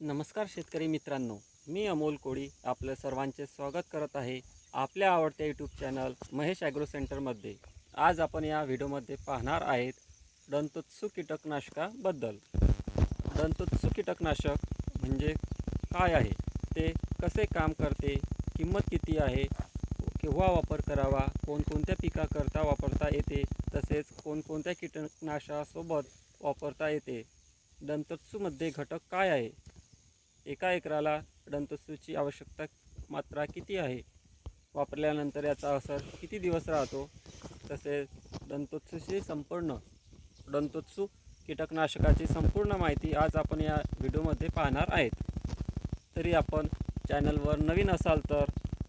नमस्कार शेतकरी मित्रांनो मी अमोल कोळी आपलं सर्वांचे स्वागत करत आहे आपल्या आवडत्या यूट्यूब चॅनल महेश ॲग्रो सेंटरमध्ये आज आपण या व्हिडिओमध्ये पाहणार आहेत दंतोत्सू कीटकनाशकाबद्दल. दंतोत्सू कीटकनाशक म्हणजे काय आहे? ते कसे काम करते? किंमत किती आहे? केव्हा वापर करावा? कोणकोणत्या पिकाकरता वापरता येते? तसेच कोणकोणत्या कीटकनाशकासोबत वापरता येते? दंतोत्सूमध्ये घटक काय आहे? एका एकराला डंतसूची आवश्यकता मात्रा किती आहे? वापरल्यानंतर याचा असर किती दिवस राहतो? तसेच दंतोत्सूची संपूर्ण दंतोत्सू कीटकनाशकाची संपूर्ण माहिती आज आपण या व्हिडिओमध्ये पाहणार आहेत. तरी आपण चॅनलवर नवीन असाल तर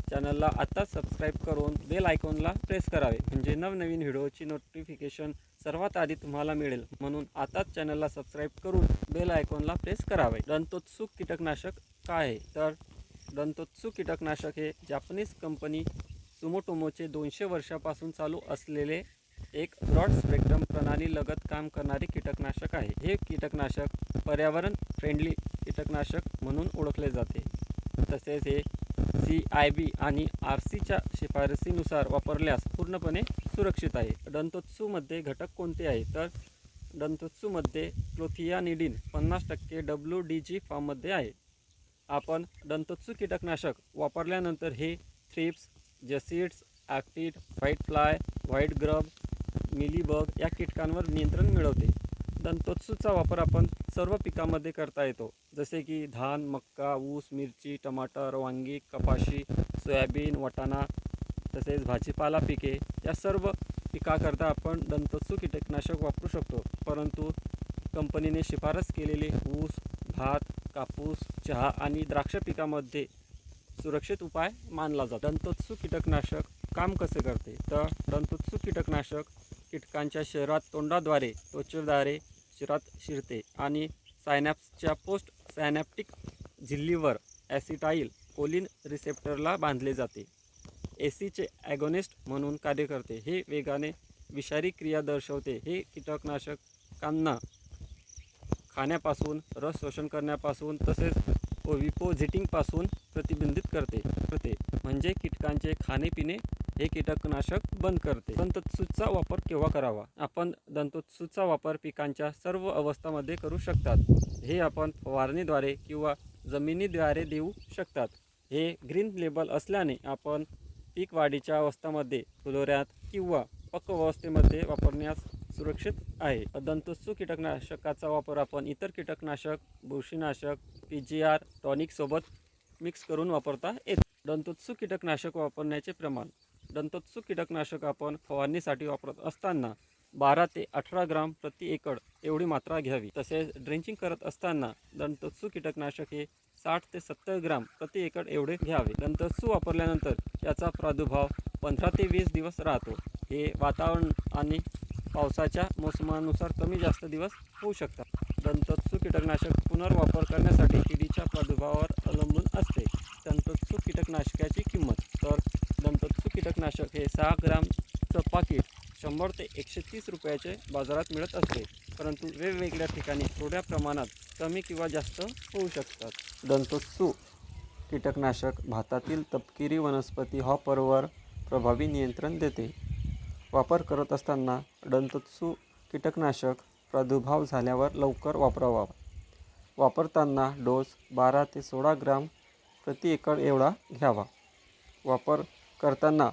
चॅनलला आत्ताच सबस्क्राईब करून बेल आयकॉनला प्रेस करावे म्हणजे नवनवीन व्हिडिओची नोटिफिकेशन सर्वात आधी तुम्हाला मिळेल. म्हणून आताच चॅनलला सबस्क्राईब करून बेल आयकॉनला प्रेस करावे. दंतोत्सुक कीटकनाशक काय आहे? तर दंतोत्सुक कीटकनाशक हे जॅपनीज कंपनी सुमोटोमोचे दोनशे वर्षापासून चालू असलेले एक ब्रॉड स्पेक्ट्रम प्रणाली लगत काम करणारे कीटकनाशक आहे. हे कीटकनाशक पर्यावरण फ्रेंडली कीटकनाशक म्हणून ओळखले जाते. तसेच हे सी आय बी आणि आर सीच्या शिफारसीनुसार वापरल्यास पूर्णपणे सुरक्षित आहे. डंतोत्सूमध्ये घटक कोणते आहे तर डंतोत्सूमध्ये क्लोथियानिडिन पन्नास टक्के डब्ल्यू डी जी फॉर्ममध्ये आहे. आपण डंतोत्सू कीटकनाशक वापरल्यानंतर हे thrips jassids ॲक्टिड white fly white grub mealybug या कीटकांवर नियंत्रण मिळवते. दंतोत्सूचा वापर आपण सर्व पिकांमध्ये करता येतो. जसे की धान मक्का ऊस मिरची टमाटर वांगी कपाशी सोयाबीन वाटाणा तसेच भाजीपाला पिके या सर्व पिकाकरता आपण दंतसू कीटकनाशक वापरू शकतो. परंतु कंपनीने शिफारस केलेले ऊस भात कापूस चहा आणि द्राक्ष पिकामध्ये सुरक्षित उपाय मानला जातो. दंतोत्सू कीटकनाशक काम कसे करते? तर दंतोत्सू कीटकनाशक कीटकांच्या शरीरात तोंडाद्वारे त्वचेद्वारे शरीरात शिरते आणि सायनॅप्सच्या पोस्ट सॅनॅप्टिक झिल्लीवर ॲसिटाईल कोलिन रिसेप्टरला बांधले जाते. एसीचे ॲगोनिस्ट म्हणून कार्य करते. हे वेगाने विषारी क्रिया दर्शवते. हे कीटकनाशकांना खाण्यापासून रस शोषण करण्यापासून तसेच विपोझिटिंगपासून प्रतिबंधित करते करते. म्हणजे कीटकांचे खाणेपिणे हे कीटकनाशक बंद करते. दंतोत्सूचा वापर केव्हा करावा? आपण दंतोत्सूचा वापर पिकांच्या सर्व अवस्थामध्ये करू शकतात. हे आपण फवारणीद्वारे किंवा जमिनीद्वारे देऊ शकतात. हे ग्रीन लेबल असल्याने आपण पीक वाढीच्या अवस्थामध्ये फुलोऱ्यात किंवा पक्व वापरण्यास सुरक्षित आहे. दंतोत्सू कीटकनाशकाचा वापर आपण इतर कीटकनाशक बुरशीनाशक पी जी आर टॉनिकसोबत मिक्स करून वापरता येते. दंतोत्सू कीटकनाशक वापरण्याचे प्रमाण दंतोत्सु कीटकनाशक आपण फवारणीसाठी वापरत असताना बारा ते अठरा ग्राम प्रति एकड एवढी मात्रा घ्यावी. तसेच ड्रेंचिंग करत असताना दंतोत्सू कीटकनाशक हे साठ ते सत्तर ग्राम प्रति एकड एवढे घ्यावे. दंतोत्सू वापरल्यानंतर याचा प्रादुर्भाव पंधरा ते वीस दिवस राहतो. हे वातावरण आणि पावसाच्या मोसमानुसार कमी जास्त दिवस होऊ शकतात. दंतोत्सू कीटकनाशक पुनर्वापर करण्यासाठी किडीच्या प्रादुर्भावावर अवलंबून असते. दंतोत्सू कीटकनाशकाची किंमत तर कीटकनाशक हे सहा ग्रामचं पाकिट शंभर ते एकशे तीस रुपयाचे बाजारात मिळत असते. परंतु वेगवेगळ्या ठिकाणी थोड्या प्रमाणात कमी किंवा जास्त होऊ शकतात. दंतोत्सू कीटकनाशक भातातील तपकिरी वनस्पती हॉपरवर प्रभावी नियंत्रण देते. वापर करत असताना दंतोत्सू कीटकनाशक प्रादुर्भाव झाल्यावर लवकर वापरावा. वापरताना डोस बारा ते सोळा ग्राम प्रति एकर एवढा घ्यावा. वापर करताना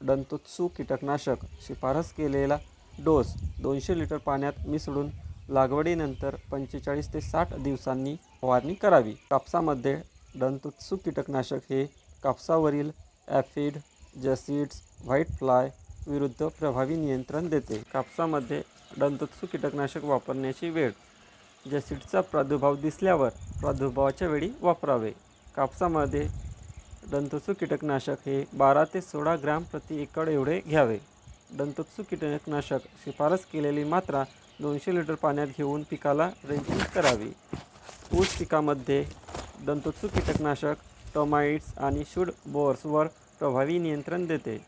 डंतोत्सू कीटकनाशक शिफारस केलेला डोस दोनशे लिटर पाण्यात मिसळून लागवडीनंतर पंचेचाळीस ते साठ दिवसांनी फवारणी करावी. कापसामध्ये डंतोत्सू कीटकनाशक हे कापसावरील ॲफिड जसीड्स व्हाईट फ्लाय विरुद्ध प्रभावी नियंत्रण देते. कापसामध्ये डंतोत्सू कीटकनाशक वापरण्याची वेळ जसीडचा प्रादुर्भाव दिसल्यावर प्रादुर्भावाच्या वेळी वापरावे. कापसामध्ये दंतोत्सू कीटकनाशक हे बारा ते सोळा ग्राम प्रति एकड एवढे घ्यावे. दंतोत्सू कीटकनाशक शिफारस केलेली मात्रा दोनशे लिटर पाण्यात घेऊन पिकाला रेंचिंग करावी. ऊस पिकामध्ये दंतोत्सू कीटकनाशक टोमाइट्स आणि शूड बोअर्सवर प्रभावी नियंत्रण देते.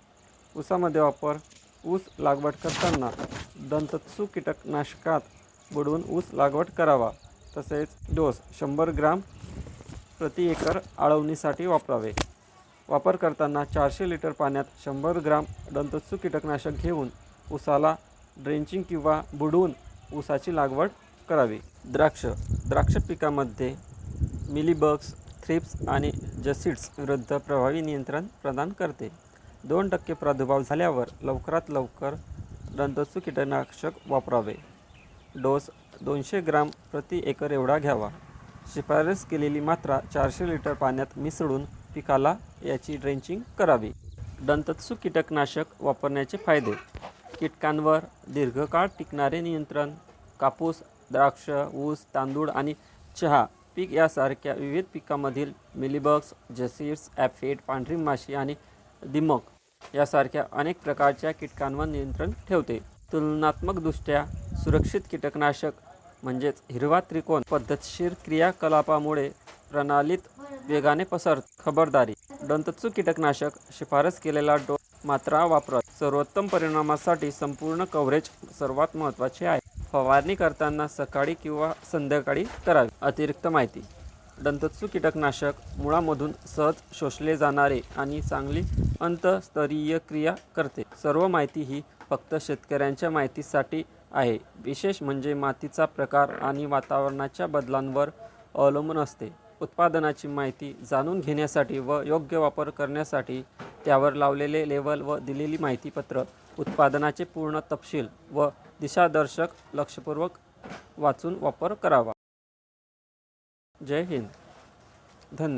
ऊसामध्ये वापर ऊस लागवड करताना दंतोत्सू कीटकनाशकात बुडवून ऊस लागवड करावा. तसेच डोस शंभर ग्राम प्रति एकर आळवणीसाठी वापरावे. वापर करताना चारशे लिटर पाण्यात शंभर ग्राम दंतोत्सू कीटकनाशक घेऊन ऊसाला ड्रेंचिंग किंवा बुडवून ऊसाची लागवड करावी. द्राक्ष. द्राक्ष पिकामध्ये मिलीबग्स थ्रिप्स आणि जसिड्स विरुद्ध प्रभावी नियंत्रण प्रदान करते. दोन टक्के प्रादुर्भाव झाल्यावर लवकरात लवकर दंतोत्सू कीटकनाशक वापरावे. डोस दोनशे ग्राम प्रति एकर एवढा घ्यावा. शिफारस केलेली मात्रा चारशे लिटर पाण्यात मिसळून पिकाला याची ड्रेंचिंग करावी. दंतत्सू कीटकनाशक वापरण्याचे फायदे. कीटकांवर दीर्घकाळ टिकणारे नियंत्रण कापूस द्राक्ष ऊस तांदूळ आणि चहा पीक यासारख्या विविध पिकामधील मिलीबग्स जसीड्स ॲफेट पांढरी माशी आणि दिमक यासारख्या अनेक प्रकारच्या कीटकांवर नियंत्रण ठेवते. तुलनात्मकदृष्ट्या सुरक्षित कीटकनाशक म्हणजेच हिरवा त्रिकोण पद्धतशीर क्रियाकलापामुळे प्रणालीत वेगाने पसरत खबरदारी दंतत्सू कीटकनाशक शिफारस केलेला डो मात्रा वापरत सर्वोत्तम परिणामासाठी संपूर्ण कव्हरेज सर्वात महत्त्वाचे आहे. फवारणी करताना सकाळी किंवा संध्याकाळी करावी. अतिरिक्त माहिती. दंतत्सू कीटकनाशक मुळामधून सहज शोषले जाणारे आणि चांगली अंतस्तरीय क्रिया करते. सर्व माहिती ही फक्त शेतकऱ्यांच्या माहितीसाठी आहे. विशेष म्हणजे मातीचा प्रकार आणि वातावरणाच्या बदलांवर अवलंबून असते. उत्पादनाची माहिती जाणून घेण्यासाठी व योग्य वापर करण्यासाठी त्यावर लावलेले लेवल व दिलेली माहितीपत्र उत्पादनाचे पूर्ण तपशील व दिशादर्शक लक्षपूर्वक वाचून वापर करावा. जय हिंद.